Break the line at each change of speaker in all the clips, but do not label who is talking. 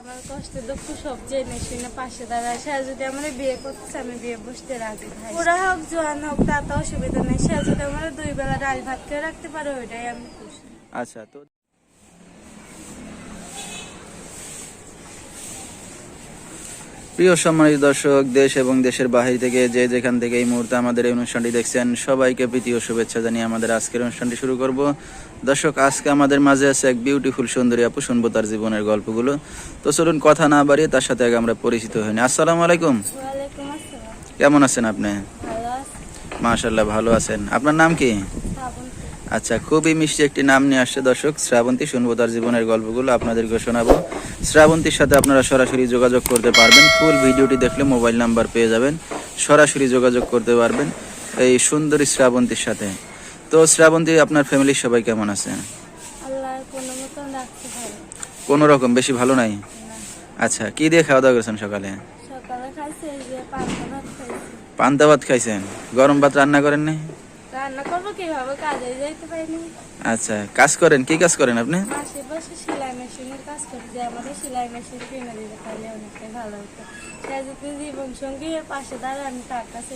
আমার দুঃখ সব জেনে শুনে পাশে দাঁড়ায়। যদি আমার বিয়ে আমি বিয়ে বসতে পুরা হোক, জোয়ান হোক অসুবিধা নেই। যদি আমার দুই বেলা ভাত খেয়ে রাখতে পারে, ওইটাই আমি
আচ্ছা তো প্রিয় সম্মানিত দর্শক দেশ এবং দেশের বাহির থেকে যে যেখান থেকে এই মুহূর্তে আমাদের এই অনুষ্ঠানটি দেখছেন সবাইকে প্রীতি ও শুভেচ্ছা জানিয়ে আমাদের আজকের অনুষ্ঠানটি শুরু করব। দর্শক আজকে আমাদের মাঝে আছে এক বিউটিফুল সুন্দরী আপু শুনব তার জীবনের গল্পগুলো। তো চলুন কথা না বাড়িয়ে তার সাথে আগে আমরা পরিচিত হইনি আসসালামু আলাইকুম। কেমন আছেন আপনি? মাশাল্লাহ ভালো আছেন। আপনার নাম কি? আচ্ছা খুবই মিষ্টি একটি নাম নিয়ে আসছে দর্শক। শ্রাবন্তী শুনব তার জীবনের গল্পগুলো আপনাদেরকে শোনাবো শ্রাবন্তীর সাথে আপনারা সরাসরি যোগাযোগ করতে পারবেন। ফুল ভিডিওটি দেখলে মোবাইল নাম্বার পেয়ে যাবেন। সরাসরি যোগাযোগ করতে পারবেন এই সুন্দরী শ্রাবন্তীর সাথে। তো শ্রাবন্তী আপনার ফ্যামিলির সবাই কেমন আছে?
কোনো
রকম বেশি ভালো নাই? আচ্ছা কি দিয়ে খাওয়া দাওয়া করেছেন সকালে?
পান্তা ভাত
খাইছেন? গরম ভাত রান্না করেন নাই?
রান্না করব কীভাবে কাজে যাইতে পারিনি।
আচ্ছা কাজ করেন কি কাজ করেন আপনি?
মাসে বসে সেলাই মেশিনের কাজ করি যে আমাদের সেলাই মেশিন কিনে দিতে পারলে অনেকটাই ভালো হতো। সে যদি জীবন সঙ্গী পাশে দাঁড়ায় আমি তার কাছে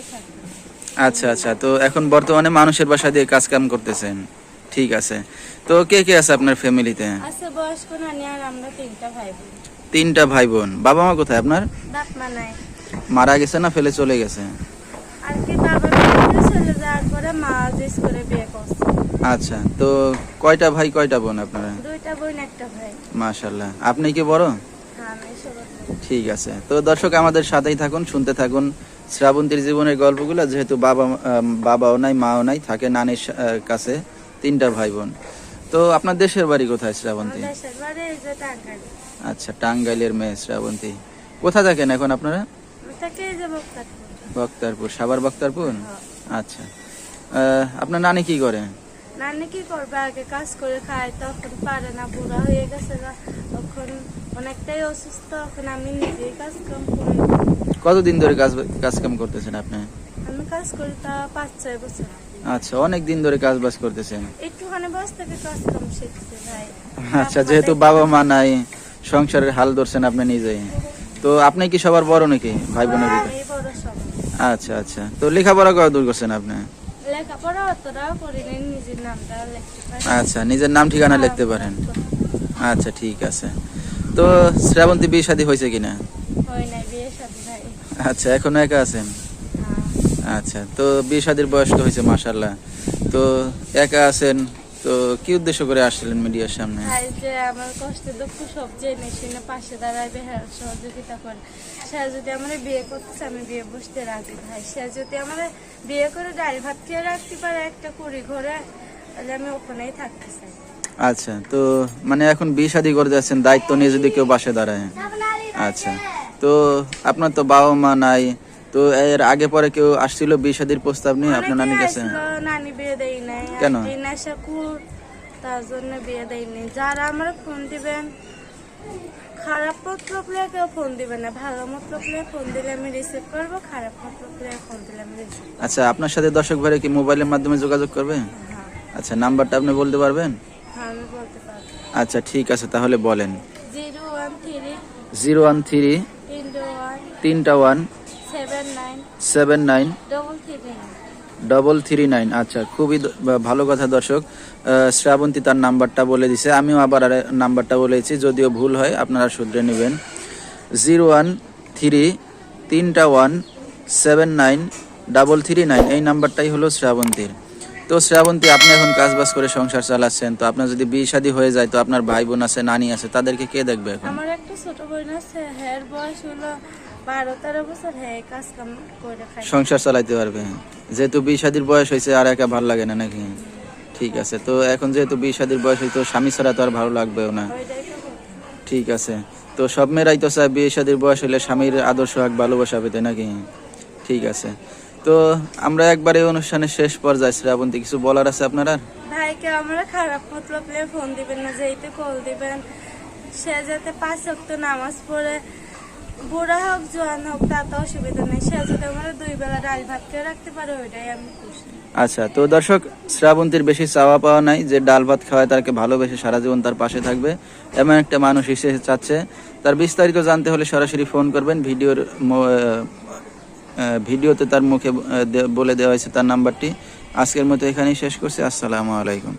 আচ্ছা আচ্ছা তো এখন বর্তমানে মানুষের বাসা দিয়ে কাজ কাম করতেছেন। ঠিক আছে। তো কে কে আছে আপনার ফ্যামিলিতে?
আছে বয়স্ক নানি আর আমরা তিনটা ভাই বোন।
তিনটা ভাই বোন। বাবা মা কোথায় আপনার?
বাপ মা নাই।
মারা গেছে না ফেলে চলে গেছে?
আর কি বাবা চলে যাওয়ার পরে মা জিস করে বিয়ে করছে।
আচ্ছা তো কয়টা ভাই কয়টা বোন আপনারা?
দুইটা বোন একটা ভাই।
মাশাল্লাহ আপনি কি বড়? ঠিক আছে। তো দর্শক আমাদের সাথেই থাকুন শুনতে থাকুন শ্রাবন্তীর জীবনের গল্পগুলো। যেহেতু বাবা বাবাও নাই মাও নাই থাকে নানির কাছে তিনটা ভাই বোন। তো আপনার দেশের বাড়ি কোথায় শ্রাবন্তী? আচ্ছা টাঙ্গাইলের মেয়ে শ্রাবন্তী। কোথায় থাকেন এখন আপনারা?
বক্তারপুর।
সাবার বক্তারপুর? আচ্ছা। আপনার নানি কি করে?
নানি কি করবে? আগে কাজ করে খায় তখন পারে না বুড়া হয়ে গেছে। তখন অনেকটাই অসুস্থ এখন আমি নিজেই কাজ কাম করি।
কতদিন ধরে কাজ কাজ কাম করতেছেন আপনি?
আমি কাজ করি তা পাঁচ ছয় বছর।
আচ্ছা অনেক দিন ধরে কাজ বাজ করতেছেন।
একটুখানি বয়স থেকে কাজ কাম শিখছি ভাই।
আচ্ছা যেহেতু বাবা মা নাই সংসারের হাল ধরছেন আপনি নিজেই। তো আপনি কি সবার বড় নাকি ভাই বোনের ভিতরে? আচ্ছা আচ্ছা। তো লেখাপড়া কত দূর করছেন আপনি? আচ্ছা নিজের নাম ঠিকানা লিখতে পারেন। আচ্ছা ঠিক আছে। তো শ্রাবন্তী বিয়ে শাদী হয়েছে কিনা?
হয়
আচ্ছা এখনও একা আছেন?
হ্যাঁ।
আচ্ছা তো বিয়ে শাদীর বয়স তো হয়েছে মাসাল্লাহ তো একা আছেন? তো কি উদ্দেশ্য করে আসছিলেন মিডিয়ার সামনে?
ভাই যে আমার কষ্ট দুঃখ সব জেনে শুনে পাশে দাঁড়ায় বেহার সহযোগিতা করে। সে যদি আমার বিয়ে করতেছে আমি বিয়ে বসতে রাজি ভাই। সে যদি আমার বিয়ে করে ডাল ভাত খেয়ে রাখতে পারে একটা কুড়ি ঘরে তাহলে আমি ওখানেই থাকতে চাই।
আচ্ছা তো মানে এখন বিয়ে শাদী করে যাচ্ছেন দায়িত্ব নিয়ে যদি কেউ পাশে দাঁড়ায়। আচ্ছা তো আপনার তো বাবা মা নাই তো এর আগে পরে কেউ আসছিল বিয়ে শাদীর প্রস্তাব নিয়ে? আপনার নানির কাছে
নানি বিয়ে দেয় নাই।
কেন?
নেশা কুর তার জন্য বিয়ে দেয়নি যারা আমার ফোন দিবেন খারাপ কেউ ফোন দিবে না। ভালো মতলব নিয়ে ফোন দিলে আমি রিসিভ করব খারাপ মতলব নিয়ে ফোন দিলে আমি রিসিভ
আচ্ছা আপনার সাথে দর্শক ভাইরা কি মোবাইলের মাধ্যমে যোগাযোগ করবে?
হ্যাঁ।
আচ্ছা নাম্বারটা আপনি বলতে পারবেন?
হ্যাঁ আমি বলতে পারব।
আচ্ছা ঠিক আছে তাহলে বলেন।
Zero one three
zero one three
তিনটে ওয়ান
তিনটা one
seven nine
seven nine
double three nine
আচ্ছা খুবই ভালো কথা দর্শক। শ্রাবন্তী তার নাম্বারটা বলে দিছে। আমিও আবার আর নাম্বারটা বলেছি যদিও ভুল হয় আপনারা শুধরে নেবেন। জিরো ওয়ান থ্রি তিনটা one seven nine double three nine এই নাম্বারটাই হলো শ্রাবন্তীর। তো শ্রাবন্তী আপনি এখন কাজ বাজ করে সংসার চালাচ্ছেন। তো আপনার যদি বিয়ে শাদী হয়ে যায় তো আপনার ভাই বোন আছে নানি আছে তাদেরকে কে দেখবে এখন?
আমার একটা ছোট বোন আছে হ্যার বয়স হলো বারো তেরো বছর হ্যাঁ কাজ কাম করে খাই
সংসার চালাইতে পারবে যেহেতু বিয়ে শাদীর বয়স হয়েছে আর একা ভালো লাগে না নাকি? ঠিক আছে তো এখন যেহেতু বিয়ে শাদীর বয়স হয়েছে স্বামী ছাড়া তো আর ভালো লাগবেও না। ঠিক আছে তো সব মেয়েরাই তো চায় বিয়ে শাদীর বয়স হলে স্বামীর আদর্শ হাক ভালোবাসা পেতে নাকি? ঠিক আছে তো আমরা একবার এই অনুষ্ঠানের শেষ পর্যায়ে শ্রাবন্তী কিছু বলার আছে আপনার আর?
ভাইকে আমরা খারাপ মতলব ফোন দিবেন না যেইতে কল দিবেন। সে যাতে পাঁচ ওয়াক্ত নামাজ পড়ে বুড়া হোক, জোয়ান হোক তাতে অসুবিধা নেই। সে যদি আমার দুই বেলা ডাল ভাত খেয়ে রাখতে পারে, ওইটাই আমি খুশি।
আচ্ছা তো দর্শক, শ্রাবন্তীর বেশি চাওয়া পাওয়া নাই যে ডাল ভাত খাওয়ায় তাকে ভালোবেসে সারা জীবন তার পাশে থাকবে। এমন একটা মানুষ এসে চাচ্ছে। তার বিস্তারিত জানতে হলে সরাসরি ফোন করবেন। ভিডিওর ভিডিওতে তার মুখে বলে দেওয়া হয়েছে তার নাম্বারটি। আজকের মতো এখানেই শেষ করছি। আসসালামু আলাইকুম।